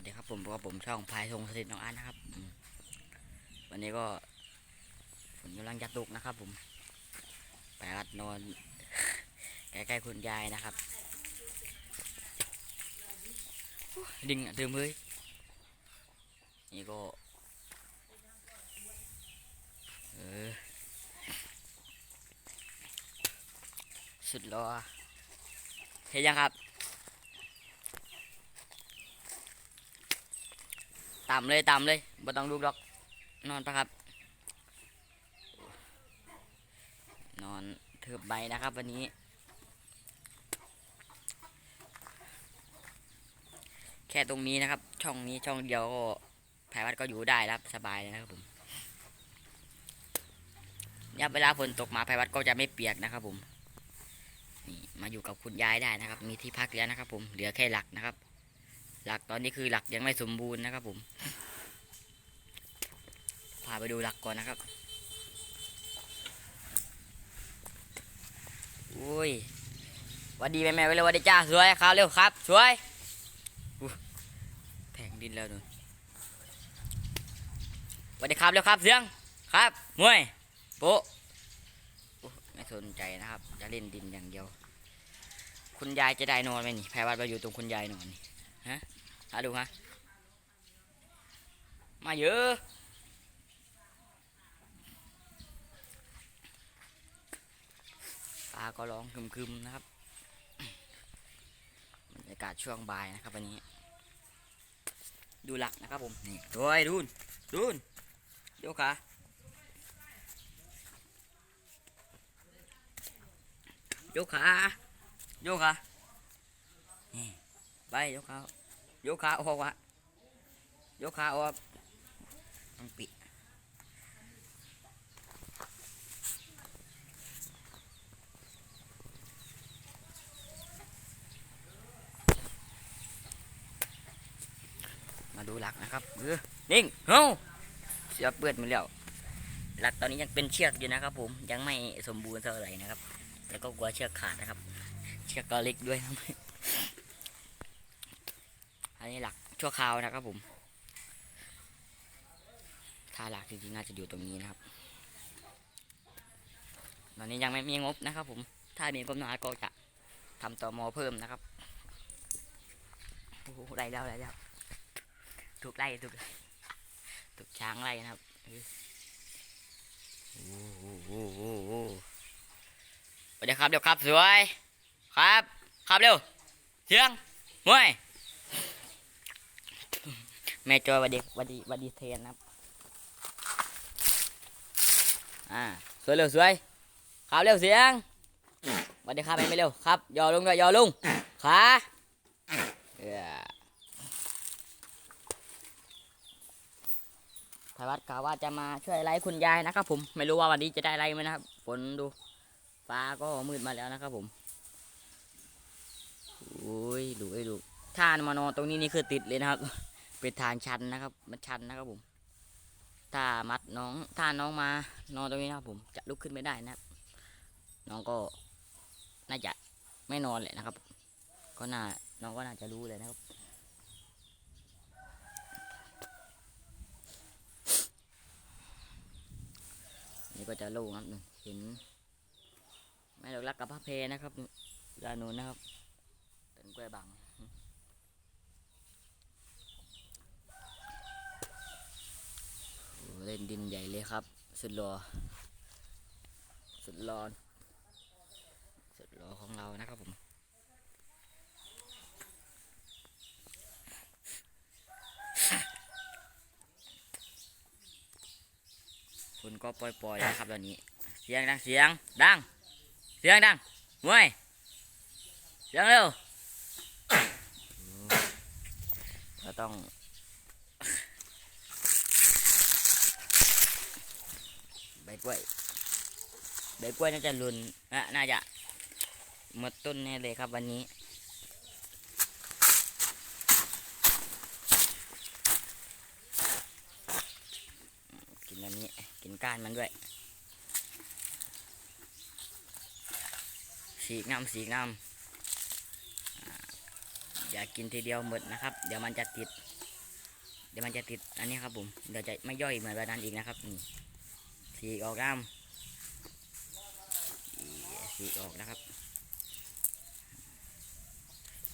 วัสดีครับผมกับผมช่องพายธงสถิตน้องอันนะครับ วันนี้ก็ฝนกำลังจะตกนะครับ ผมไปรัดนอนใกล้ๆคุณยายนะครับ ดิ่งอะเดิมเฮ้ยนี่ก็เออสุดรอเห็นยังครับ ต่ำเลยต่ำเลยบ่ต้องลุกหรอก นอนปะครับ นอนเถือบใบนะครับ วันนี้ แค่ตรงนี้นะครับ ช่องนี้ช่องเดียวก็แผวัดก็อยู่ได้ครับสบายเลยนะครับผมเนี่ยเวลาฝนตกมาแผวัดก็จะไม่เปียกนะครับ ผมนี่มาอยู่กับคุณยายได้นะครับ มีที่พักแล้วนะครับ ผมเหลือแค่หลักนะครับ หลักตอนนี้คือหลักยังไม่สมบูรณ์นะครับ ผมพาไปดูหลักก่อนนะครับอุ้ยวัดดีแม่แม่ไปเลยวัดดีจ้าสวยครับเร็วครับสวยแทงดินแล้วนู่นวัดดีครับเร็วครับเสียงครับมวยโป้ไม่สนใจนะครับ จะเล่นดินอย่างเดียว คุณยายจะได้นอนไหมนี่แพรวัดไปอยู่ตรงคุณยายนอนนี่ฮะ หาดูฮะ มาเยอะฟ้าก็ร้องคึมๆนะครับบรรยากาศช่วงบ่ายนะครับวันนี้ ดูหลักนะครับผมนี่โดยดูนดูนโยกขาโยกขาโยกขานี่ไปโยกขา ยกขาออกวะยกขาออกต้องปิดมาดูหลักนะครับเออนิ่งเฮ้าเสือเปื้อนมดแล้วหลักตอนนี้ยังเป็นเชือกอยู่นะครับ ผมยังไม่สมบูรณ์เท่าไหร่นะครับแล้วก็กลัวเชือกขาดนะครับ เชือกก็เล็กด้วยครับ นนี้หลักชั่วคราวนะครับผม ถ้าหลักจริงๆน่าจะอยู่ตรงนี้นะครับ ตอนนี้ยังไม่มีงบนะครับ ผม ถ้ามีงบน้อยก็จะทำต่อมอเพิ่มนะครับโอ้โหได้แล้วได้แล้วถูกไล่ถูกถูกช้างไล่นะครับโอ้โหโอ้โหโอ้โหสวัสดีครับเดี๋ยวครับสวย ครับ ครับเร็วเสียงมวย แม่จอยวัดีวัดีวัดีเทนนะครับ อ่า สวยเร็วสวยครับเร็วเสียงวัสดีครับแม่ไม่เร็วครับยอลงด้วยยอลงขาเออพายวัดกล่าวว่าจะมาช่วยไล่คุณยายนะครับ ผม ไม่รู้ว่าวันนี้จะได้ไล่ไหมนะครับ ฝนดู ฟ้าก็มืดมาแล้วนะครับผมโอ้ยดูไอ้ดูถ้ามานอนตรงนี้นี่คือติดเลยนะครับ เป็นทางชันนะครับ มันชันนะครับผม ถ้ามัดน้อง ถ้าน้องมานอนตรงนี้นะครับผม จะลุกขึ้นไม่ได้นะครับ น้องก็น่าจะไม่นอนเลยนะครับ ก็น่า น้องก็น่าจะรู้เลยนะครับนี่ก็จะโล่งครับนี่เห็นแม่ดอกรักกับพระเพนะครับด้านูนนะครับเต้นกล้วยบังโอ้ เล่นดินใหญ่เลยครับ สุดรอสุดรอนสุดรอของเรานะครับผมฝนก็ปล่อยๆนะครับตอนนี้ เสียงดังเสียงดัง เสียงดังมวยเสียงเร็วเราต้อง ใบก ล้วยใบกล้วยน่าจะหลุนนะน่าจะหมดต้นแน่เลยครับวันนี้ กินอันนี้กินก้านมันด้วยสีกน้ำสีกน้ำอ่าอย่ากินทีเดียวหมดนะครับ เดี๋ยวมันจะติด เดี๋ยวมันจะติดอันนี้ครับผมเดี๋ยวจะไม่ย่อยเหมือนวันนั้นอีกนะครับนี่ สีกออกน้ำสีกออกนะครับ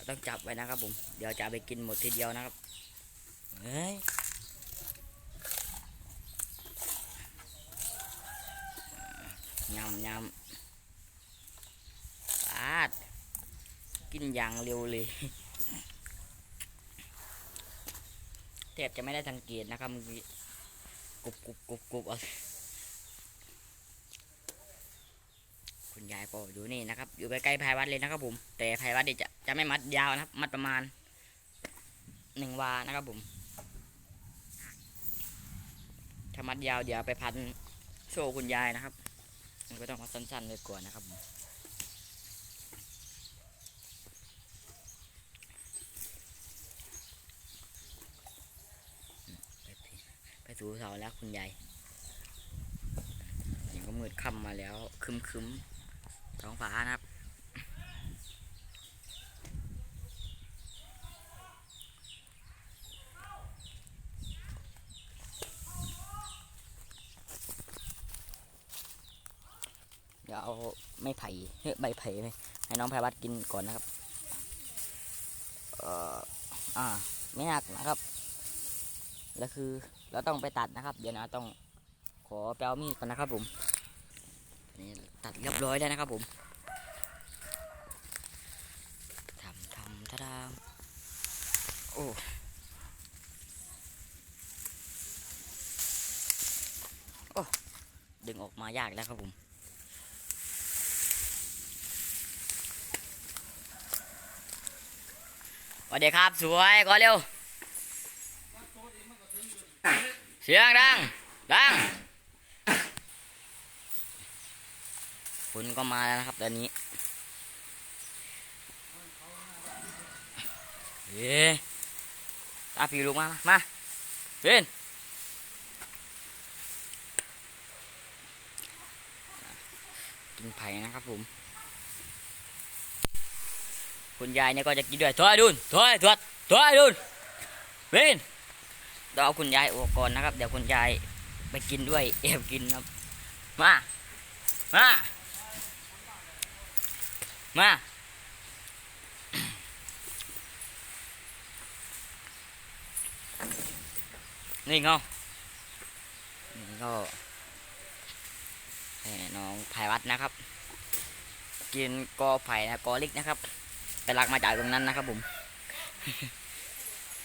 ต้องจับไว้นะครับผม เดี๋ยวจะไปกินหมดทีเดียวนะครับ เฮ้ยยำยำปาด กินอย่างเร็วเลยแทบจะไม่ได้สังเกตนะครับเมื่อกี้กรุบกรุบกรุบกรุบเอาคุณ ยายก็อยู่นี่นะครับ อยู่ใกล้ๆภายวัดเลยนะครับผม แต่ภายวัดเนี่ยจะจะไม่มัดยาวนะครับ มัดประมาณหนึ่งวานะครับผมถ้ามัดยาวเดี๋ยวไปพันโชว์คุณยายนะครับมันก็ต้องมัดสั้นๆเลยก่อนนะครับผมไปที่ไปสู่เสาแล้วคุณยายยังก็มืดค่ำมาแล้วคึมคึม ๆท้องฟ้านะครับเดี๋ยวเอาไม่ไผ่เฮ้ยใบไผ่ไปให้น้องไพวัดกินก่อนนะครับ เอ่อ อ่า ไม่หนักนะครับ แล้วคือเราต้องไปตัดนะครับ เดี๋ยวนะต้องขอแปลมีดก่อนนะครับผม นี่ตัดเรียบร้อยแล้วนะครับผมทำทำทะดามโอ้โอ้ดึงออกมายากแล้วครับผมสวัสดีครับสวยก่อนเร็ว เสียงดัง ดัง ฝนก็มาแล้วนะครับตอนนี้เฮ้ตาผีลูกมา มาเป็นกินไผ่นะครับผม คุณยายเนี่ยก็จะกินด้วยถอยดุนถอยถอยถอยดุนเป็นเราเอาคุณยายออกก่อนนะครับ เดี๋ยวคุณยายไปกินด้วยแอบกินครับ มา มา มานี่เงานี่ก็ให้น้องไผ่วัดนะครับ กินกอไผ่นะกอล็กนะครับไปลักมาจากตรงนั้นนะครับ ผม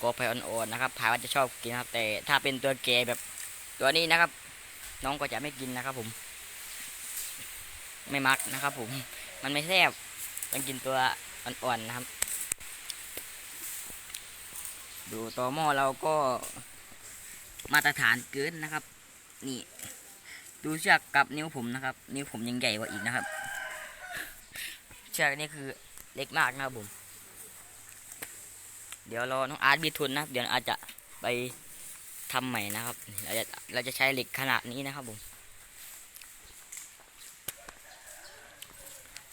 กอไผ่อ่อนๆนะครับไผายว่าจะชอบกินครับ แต่ถ้าเป็นตัวแก่แบบตัวนี้นะครับ น้องก็จะไม่กินนะครับ ผม ไม่มักนะครับ ผม มันไม่แซ่บ ต้องกินตัวอ่อนๆนะครับ ดูต่อหม้อเราก็มาตรฐานเกินนะครับ นี่ ดูเชือกกับนิ้วผมนะครับ นิ้วผมยังใหญ่กว่าอีกนะครับ เชือกนี่คือเล็กมากนะครับผม เดี๋ยวรอน้องอาร์ตบีทุนนะครับ เดี๋ยวอาจจะไปทำใหม่นะครับ เราจะเราจะใช้เหล็กขนาดนี้นะครับผม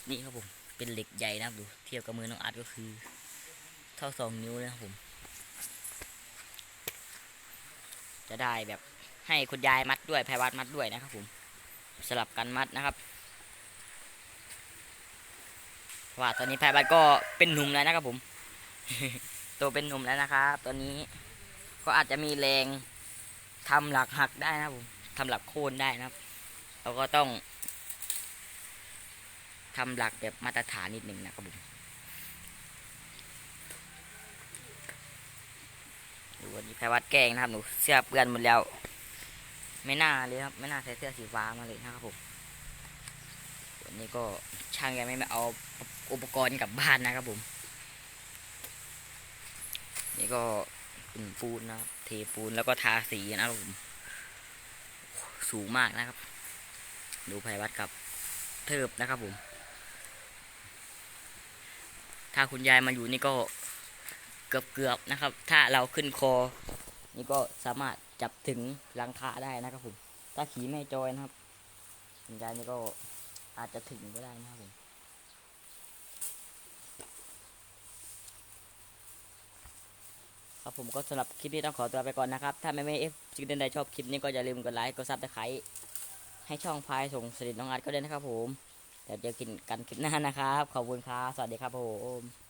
นี่ครับผม เป็นเหล็กใหญ่นะครับดูเทียบกับมือน้องอาร์ตก็คือ เท่าสองนิ้วเลยนะครับผม จะได้แบบให้คุณยายมัดด้วยไพวัดมัดด้วยนะครับผมสลับกันมัดนะครับว่าตอนนี้ไพวัดก็เป็นหนุ่มแล้วนะครับผมโตเป็นหนุ่มแล้วนะครับตอนนี้ก็อาจจะมีแรงทำหลักหักได้นะครับผมทำหลักโค่นได้นะครับ เราก็ต้อง ทำหลักแบบมาตรฐานนิดหนึ่งนะครับผมดูวันนี้แพรวัดแก้งนะครับหนูเสื้อเปื้อนหมดแล้ว ไม่น่าเลยครับไม่น่าใส่เสื้อสีฟ้ามาเลยนะครับผมวันนี้ก็ช่างยังไม่มาเอาอุปกรณ์กลับบ้านนะครับผม นี่ก็เป็นปูนนะครับเทปูนแล้วก็ทาสีนะครับผมสูงมากนะครับ ดูไพวัดกับเทิบนะครับผม ถ้าคุณยายมาอยู่นี่ก็เกือบเกือบนะครับ ถ้าเราขึ้นคอ นี่ก็สามารถจับถึงลังคาได้นะครับผม ถ้าขี่ไม่จอยนะครับ คุณยายนี่ก็อาจจะถึงก็ได้นะครับผมครับผมก็สำหรับคลิปนี้ต้องขอตัวไปก่อนนะครับ ถ้าไม่ไม่เอฟชิคเดนใดชอบคลิปนี้ก็อย่าลืมกดไลค์ กดซับสไครต์ให้ช่องพายส่งสลิดน้องอาร์ตก็ได้นะครับผม เดี๋ยวเจอกันคลิปหน้านะครับ ขอบคุณครับ สวัสดีครับผม